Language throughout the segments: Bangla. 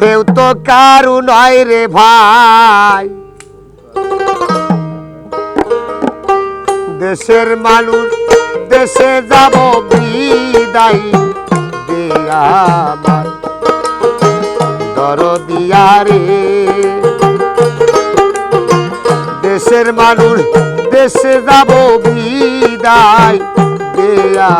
কেউ তো কারু নয় রে ভাই। দেশের মানুষ, দেশে যাব বিদায় দিয়া আমার। দরদিয়া রে দেশের মানুষ, দেশে যাব বিদায় দেয়া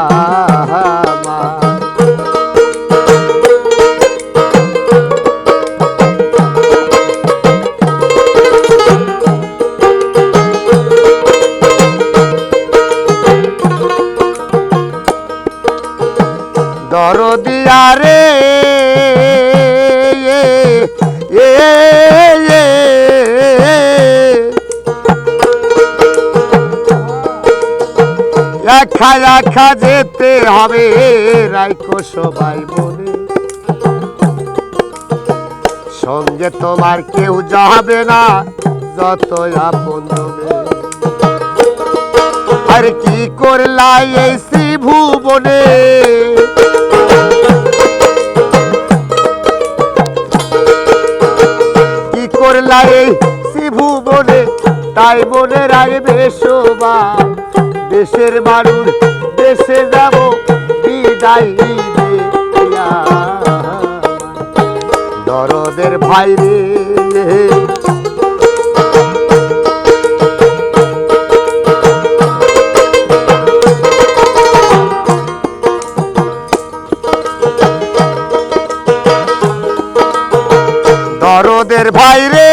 দরদিয়া রে এ, এ, এ, একা একা যেতে হবে রাইকো সবাই বলে। সঙ্গে তোমার কেউ যাবে না যত আপন। আর কি করলাই এই শ্রীভুবনে? কি করলা এই বলে, তাই বলে রাখবে শোভা দেশের মানুষ, দেশে যাব, বিদায় দিয়া। দরদের ভাই দরদের ভাই রে।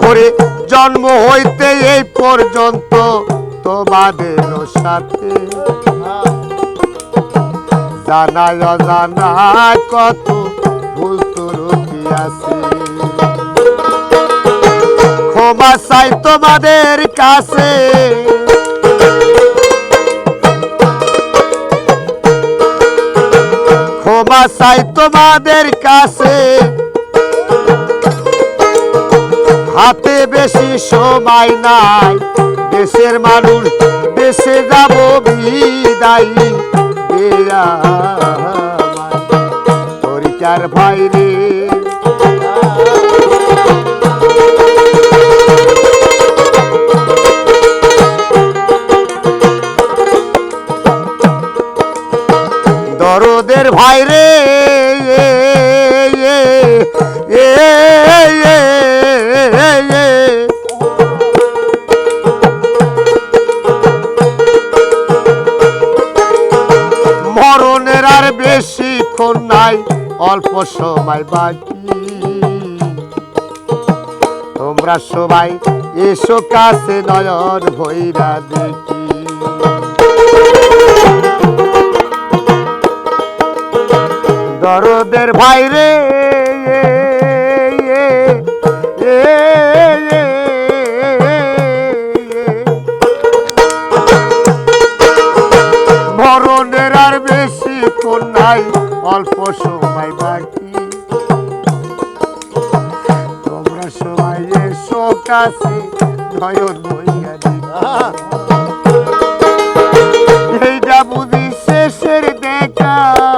করে জন্ম হইতে এই পর্যন্ত তোমাদের সাথে জানায় অজানা কত ভুল ত্রুটি আছে ক্ষমা চাই তোমাদের কাছে। ক্ষমা চাই তোমাদের কাছে। হাতে বেশি সময় নাই, দেশের মানুষ দেশে যাব বিদায়। দিয়া তরিকার ভাই রে দরদের ভাই রে। মরণের আর বেশি ক্ষণ নাই, অল্প সময় বাকি তোমরা সবাই এসো কাছে নয়ন ভৈরা দেখি দরদের ভাই রে। মরণের আর বেশি কোন নাই, অল্প সময় বাকি তোমরা সবাই এসো কাছে, নয়ন বইয়া এইটা বুঝি শেষের দেখায়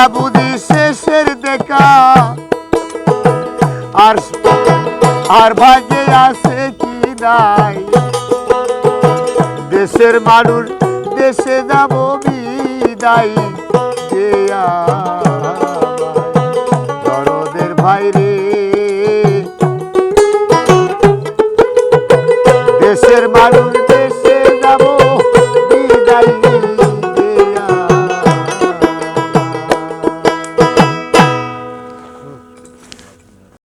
এটা বুঝি শেষের দেখা। আর আর ভাগ্যে আছে কি নাই? দেশের মানুষ, দেশে যাব বিদায়। দরদের ভাই রে দেশের মানুষ